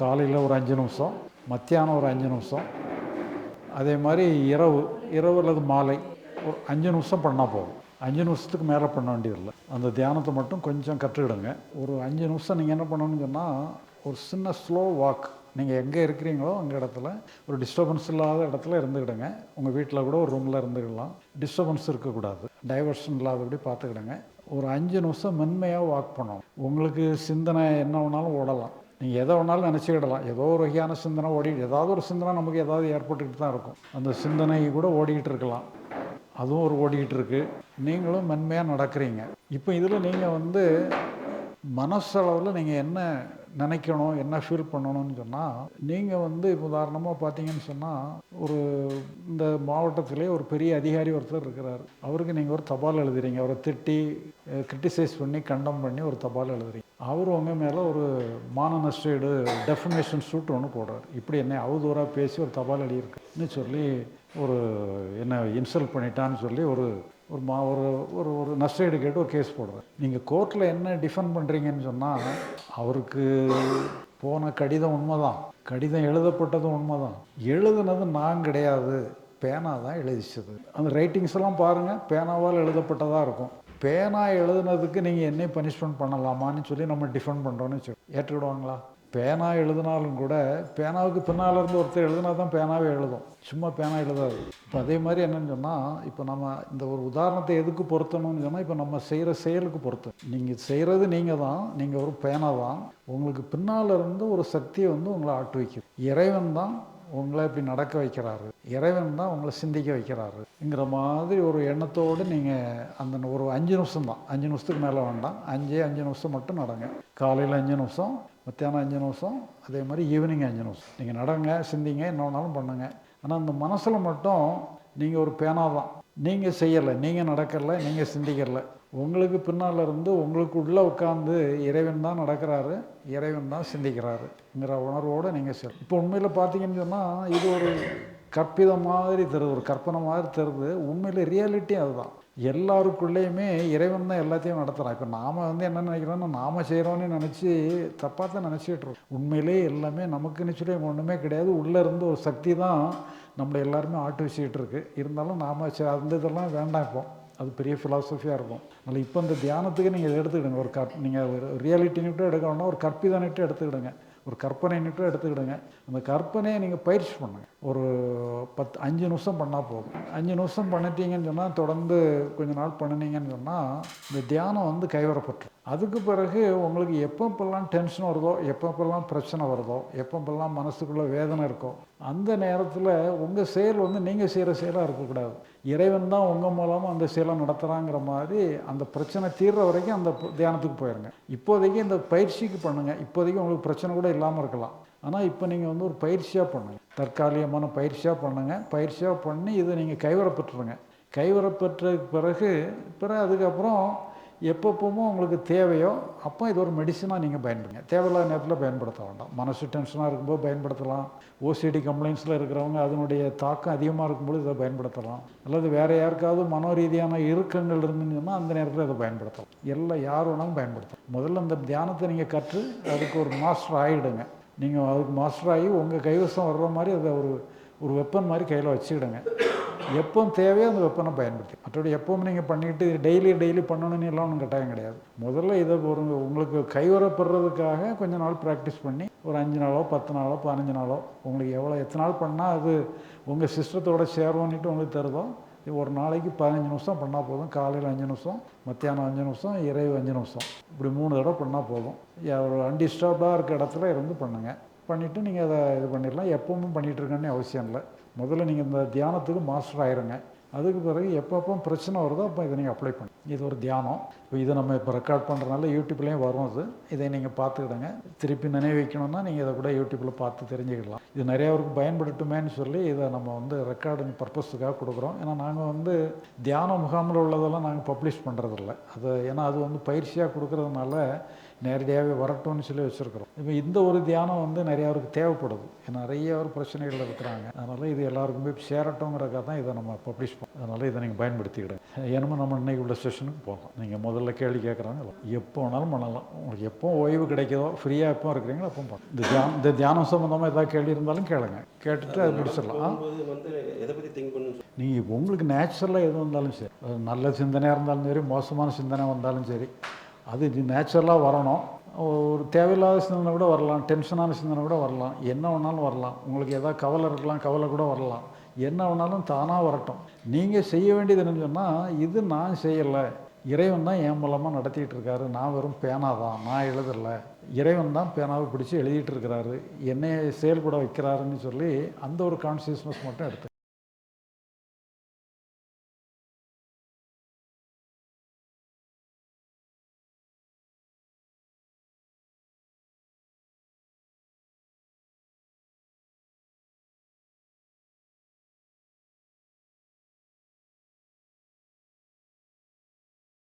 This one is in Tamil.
காலையில் ஒரு அஞ்சு நிமிஷம் மத்தியானம் ஒரு அஞ்சு நிமிஷம். அதே மாதிரி இரவு இரவு அல்லது மாலை ஒரு அஞ்சு நிமிஷம் பண்ணால் போதும். அஞ்சு நிமிஷத்துக்கு மேலே பண்ண வேண்டியதில்லை. அந்த தியானத்தை மட்டும் கொஞ்சம் கற்றுக்கிடுங்க. ஒரு அஞ்சு நிமிஷம் நீங்கள் என்ன பண்ணணும்னு சொன்னால் ஒரு சின்ன ஸ்லோ வாக் நீங்கள் எங்கே இருக்கிறீங்களோ அங்கே இடத்துல ஒரு டிஸ்டர்பன்ஸ் இல்லாத இடத்துல இருந்துக்கிடுங்க. உங்கள் வீட்டில் கூட ஒரு ரூமில் இருந்துக்கலாம். டிஸ்டர்பன்ஸ் இருக்கக்கூடாது. டைவர்ஷன் இல்லாதபடி பார்த்துக்கிடுங்க. ஒரு அஞ்சு நிமிஷம் மென்மையாக வாக் பண்ணணும். உங்களுக்கு சிந்தனை என்ன வேணாலும் ஓடலாம். நீங்கள் எதை வேணாலும் நினச்சிக்கிடலாம். ஏதோ ஒரு வகையான சிந்தனை ஓடி ஏதாவது ஒரு சிந்தனை நமக்கு ஏதாவது ஏற்பட்டுக்கிட்டு தான் இருக்கும். அந்த சிந்தனை கூட ஓடிக்கிட்டு இருக்கலாம். அதுவும் ஒரு ஓடிக்கிட்டு இருக்குது நீங்களும் மென்மையாக நடக்கிறீங்க. இப்போ இதில் நீங்கள் வந்து மனசளவில் நீங்கள் என்ன நினைக்கணும் என்ன ஃபீல் பண்ணணும்னு சொன்னால் நீங்கள் வந்து இப்போ உதாரணமாக பார்த்தீங்கன்னு சொன்னால் ஒரு இந்த மாவட்டத்திலே ஒரு பெரிய அதிகாரி ஒருத்தர் இருக்கிறார். அவருக்கு நீங்கள் ஒரு தபால் எழுதுறீங்க. அவரை திட்டி கிரிட்டிசைஸ் பண்ணி கண்டம் பண்ணி ஒரு தபால் எழுதுறீங்க. அவர் உங்கள் மேலே ஒரு மான டெஃபினேஷன் டெஃபமேஷன் சூட் ஒன்று போடுறார். இப்படி என்னை அவதூறாக பேசி ஒரு தபால் எழுதியிருக்குன்னு சொல்லி ஒரு என்ன இன்சல்ட் பண்ணிட்டான்னு சொல்லி ஒரு ஒரு மா ஒரு ஒரு ஒரு நஷ்டஈடு கேட்டு ஒரு கேஸ் போடுறேன். நீங்கள் கோர்ட்டில் என்ன டிஃபெண்ட் பண்ணுறீங்கன்னு சொன்னால் அவருக்கு போன கடிதம் உண்மை தான் கடிதம் எழுதப்பட்டதும் உண்மை தான் எழுதுனது நான் கிடையாது. பேனா தான் எழுதிச்சது. அந்த ரைட்டிங்ஸ் எல்லாம் பாருங்கள் பேனாவால் எழுதப்பட்டதாக இருக்கும். பேனா எழுதுனதுக்கு நீங்கள் என்னை பனிஷ்மெண்ட் பண்ணலாமான்னு சொல்லி நம்ம டிஃபெண்ட் பண்ணுறோன்னு வச்சு ஏற்றுக்கிடுவாங்களா? பேனா எழுதினாலும் கூட பேனாவுக்கு பின்னால் இருந்து ஒருத்தர் எழுதினா தான் பேனாவே எழுதும். சும்மா பேனா எழுதாது. இப்போ அதே மாதிரி என்னென்னு சொன்னால் இப்போ நம்ம இந்த ஒரு உதாரணத்தை எதுக்கு பொருத்தணும்னு சொன்னால் இப்போ நம்ம செய்கிற செயலுக்கு பொருத்தம். நீங்கள் செய்கிறது நீங்கள் தான் நீங்கள் ஒரு பேனா தான். உங்களுக்கு பின்னால் இருந்து ஒரு சக்தியை வந்து உங்களை ஆட்டு வைக்கும் இறைவன் தான் உங்களை இப்படி நடக்க வைக்கிறாரு. இறைவன் தான் உங்களை சிந்திக்க வைக்கிறாருங்கிற மாதிரி ஒரு எண்ணத்தோடு நீங்கள் அந்த ஒரு அஞ்சு நிமிஷம் தான். அஞ்சு நிமிஷத்துக்கு மேலே வேண்டாம். அஞ்சே அஞ்சு நிமிஷம் மட்டும் நடங்க. காலையில் அஞ்சு நிமிஷம் மத்தியானம் அஞ்சு நிமிஷம் அதே மாதிரி ஈவினிங் அஞ்சு நிமிஷம். நீங்கள் நடங்க சிந்திங்க என்ன வேணாலும் பண்ணுங்க. ஆனால் அந்த மனசில் மட்டும் நீங்கள் ஒரு பேனா தான். நீங்கள் செய்யலை நீங்கள் நடக்கலை நீங்கள் சிந்திக்கலை. உங்களுக்கு பின்னால் இருந்து உங்களுக்கு உள்ளே உட்காந்து இறைவன் தான் நடக்கிறாரு இறைவன் தான் சிந்திக்கிறாருங்கிற உணர்வோடு நீங்கள் செல். இப்போ உண்மையில் பார்த்தீங்கன்னு சொன்னால் இது ஒரு கற்பிதம் மாதிரி தருது ஒரு கற்பனை மாதிரி தருது உண்மையில் ரியாலிட்டி அதுதான். எல்லாருக்குள்ளேயுமே இறைவன் தான் எல்லாத்தையும் நடத்துகிறான் இப்போ நாம் வந்து என்ன நினைக்கிறோன்னா நாம் செய்கிறோன்னு நினச்சி தப்பாக தான் நினச்சிட்டு இருக்கோம். உண்மையிலே எல்லாமே நமக்குன்னு சொல்லி ஒன்றுமே கிடையாது. உள்ளே இருந்து ஒரு சக்தி தான் நம்மளை எல்லாருமே ஆட்டு வச்சுக்கிட்டு இருக்குது இருந்தாலும் நாம் அந்த இதெல்லாம் வேண்டாம் இப்போ. அது பெரிய ஃபிலாசபியாக இருக்கும். அதனால் இப்போ இந்த தியானத்துக்கு நீங்கள் இதை எடுத்துக்கிடுங்க. ஒரு கற் நீங்கள் ஒரு ரியாலிட்டின்னுட்டு எடுக்கணும்னா ஒரு கற்பிதனிட்டு எடுத்துக்கிடுங்க. ஒரு கற்பனைன்னுட்டு எடுத்துக்கிடுங்க. அந்த கற்பனையை நீங்கள் பயிற்சி பண்ணுங்க. ஒரு பத்து அஞ்சு நிமிஷம் பண்ணால் போதும். அஞ்சு நிமிஷம் பண்ணிட்டீங்கன்னு சொன்னால் தொடர்ந்து கொஞ்ச நாள் பண்ணினீங்கன்னு சொன்னால் இந்த தியானம் வந்து கைவரப்பட்டு. அதுக்கு பிறகு உங்களுக்கு எப்பப்பெல்லாம் டென்ஷன் வருதோ எப்பப்பெல்லாம் பிரச்சனை வருதோ எப்பப்பெல்லாம் மனசுக்குள்ளே வேதனை இருக்கோ அந்த நேரத்தில் உங்கள் செயல் வந்து நீங்கள் செய்கிற செயலாக இருக்கக்கூடாது. இறைவன் தான் உங்கள் மூலமாக அந்த செயலை நடத்துகிறாங்கிற மாதிரி அந்த பிரச்சனை தீர்ற வரைக்கும் அந்த தியானத்துக்கு போயிடுங்க இப்போதைக்கு இந்த பயிற்சிக்கு பண்ணுங்கள் இப்போதைக்கு உங்களுக்கு பிரச்சனை கூட இல்லாமல் இருக்கலாம். ஆனால் இப்போ நீங்கள் வந்து ஒரு பயிற்சியாக பண்ணுங்கள் தற்காலிகமான பயிற்சியாக பண்ணுங்கள் பயிற்சியாக பண்ணி இதை நீங்கள் கைவரப்பட்டுருங்க கைவரப்பட்ட பிறகு பிறகு அதுக்கப்புறம் எப்பப்போமோ உங்களுக்கு தேவையோ அப்போ இது ஒரு மெடிசனாக நீங்கள் பயன்படுங்க. தேவையில்லாத நேரத்தில் பயன்படுத்த வேண்டாம். மனசு டென்ஷனாக இருக்கும்போது பயன்படுத்தலாம். ஓசிடி கம்ப்ளைண்ட்ஸில் இருக்கிறவங்க அதனுடைய தாக்கம் அதிகமாக இருக்கும்போது இதை பயன்படுத்தலாம். அல்லது வேறு யாருக்காவது மனோ ரீதியான இறுக்கங்கள் இருந்துச்சுன்னா அந்த நேரத்தில் இதை பயன்படுத்தலாம். எல்லாம் யார் வேணாலும் பயன்படுத்தலாம். முதல்ல இந்த தியானத்தை நீங்கள் கற்று அதுக்கு ஒரு மாஸ்டர் ஆகிடுங்க நீங்கள் அதுக்கு மாஸ்டர் ஆகி உங்கள் கைவசம் வர்ற மாதிரி அதை ஒரு ஒரு வெப்பன் மாதிரி கையில் வச்சுக்கிடுங்க. எப்போ தேவையோ அந்த வெப்பனை பயன்படுத்தி. மற்றபடி எப்பவும் நீங்கள் பண்ணிட்டு டெய்லி டெய்லி பண்ணணும்னு எல்லாம் ஒன்றும் கட்டாயம் கிடையாது. முதல்ல இதை ஒரு உங்களுக்கு கைவரப்படுறதுக்காக கொஞ்ச நாள் ப்ராக்டிஸ் பண்ணி ஒரு அஞ்சு நாளோ பத்து நாளோ பதினஞ்சு நாளோ உங்களுக்கு எவ்வளோ எத்தனை நாள் பண்ணால் அது உங்கள் சிஸ்டத்தோட சேருவோன்னுட்டு உங்களுக்கு தருதோ ஒரு நாளைக்கு பதினஞ்சு நிமிஷம் பண்ணால் போதும். காலையில் அஞ்சு நிமிஷம் மத்தியானம் அஞ்சு நிமிஷம் இரவு அஞ்சு நிமிஷம். இப்படி மூணு தடவை பண்ணால் போதும். ஒரு அன்டிஸ்டர்ப்டாக இருக்க இடத்துல இருந்து பண்ணுங்கள் பண்ணிவிட்டு நீங்கள் அதை இது பண்ணிடலாம். எப்பவும் பண்ணிகிட்டு அவசியம் இல்லை. முதல்ல நீங்கள் இந்த தியானத்துக்கு மாஸ்டர் ஆயிருங்க. அதுக்கு பிறகு எப்பப்போ பிரச்சனை வருதோ அப்போ இதை நீங்கள் அப்ளை பண்ணி இது ஒரு தியானம். இப்போ இதை நம்ம இப்போ ரெக்கார்ட் பண்ணுறதுனால யூடியூப்லேயும் வரும் அது. இதை நீங்கள் பார்த்துக்கிடுங்க. திருப்பி நினைவு வைக்கணும்னா நீங்கள் இதை கூட யூடியூப்பில் பார்த்து தெரிஞ்சுக்கலாம் இது நிறையாவருக்கு பயன்படுத்துமேன்னு சொல்லி இதை நம்ம வந்து ரெக்கார்டிங் பர்பஸுக்காக கொடுக்குறோம். ஏன்னா நாங்கள் வந்து தியான முகாமில் உள்ளதெல்லாம் நாங்கள் பப்ளிஷ் பண்ணுறதில்ல அது ஏன்னா அது வந்து பயிற்சியாக கொடுக்குறதுனால நேரடியாகவே வரட்டும்னு சொல்லி வச்சுருக்குறோம். இப்போ இந்த ஒரு தியானம் வந்து நிறைய பேருக்கு தேவைப்படுது. ஏன்னா நிறைய ஒரு பிரச்சனைகள் இருக்கிறாங்க. அதனால் இது எல்லாருக்கும் போய் சேரட்டுங்கிறக்காக தான் இதை நம்ம பப்ளிஷ் பண்ணோம் அதனால் இதை நீங்கள் பயன்படுத்திக்கிடுங்க. ஏன்னா நம்ம இன்னைக்கு உள்ள செஷனுக்கு போகலாம். நீங்கள் முதல்ல கேள்வி கேட்குறாங்க எப்போ வேணாலும் பண்ணலாம். உங்களுக்கு எப்போ ஓய்வு கிடைக்குதோ ஃப்ரீயாக எப்போ இருக்கிறீங்களோ அப்போ பண்ணலாம். இந்த தியானம் இந்த தியானம் சம்மந்தமாக ஏதாவது கேள்வி இருந்தாலும் கேளுங்க. கேட்டுட்டு அது முடிச்சிடலாம். நீங்கள் உங்களுக்கு நேச்சுரலாக எது வந்தாலும் சரி. நல்ல சிந்தனையாக இருந்தாலும் சரி மோசமான சிந்தனை வந்தாலும் சரி அது நேச்சுரலாக வரணும். ஒரு தேவையில்லாத சிந்தனை கூட வரலாம். டென்ஷனான சிந்தனை கூட வரலாம். என்ன வேணாலும் வரலாம். உங்களுக்கு எதாவது கவலை இருக்கலாம் கவலை கூட வரலாம். என்ன வேணாலும் தானாக வரட்டும். நீங்கள் செய்ய வேண்டியது என்னன்னு சொன்னால் இது நான் செய்யலை. இறைவன் தான் என் மூலமாக நடத்திட்டு இருக்காரு. நான் வெறும் பேனா தான். நான் எழுதலை. இறைவன் தான் பேனாவை பிடிச்சி எழுதிட்டு இருக்கிறாரு. என்னை செயல்பட வைக்கிறாருன்னு சொல்லி அந்த ஒரு கான்சியஸ்னஸ் மட்டும் எடுத்து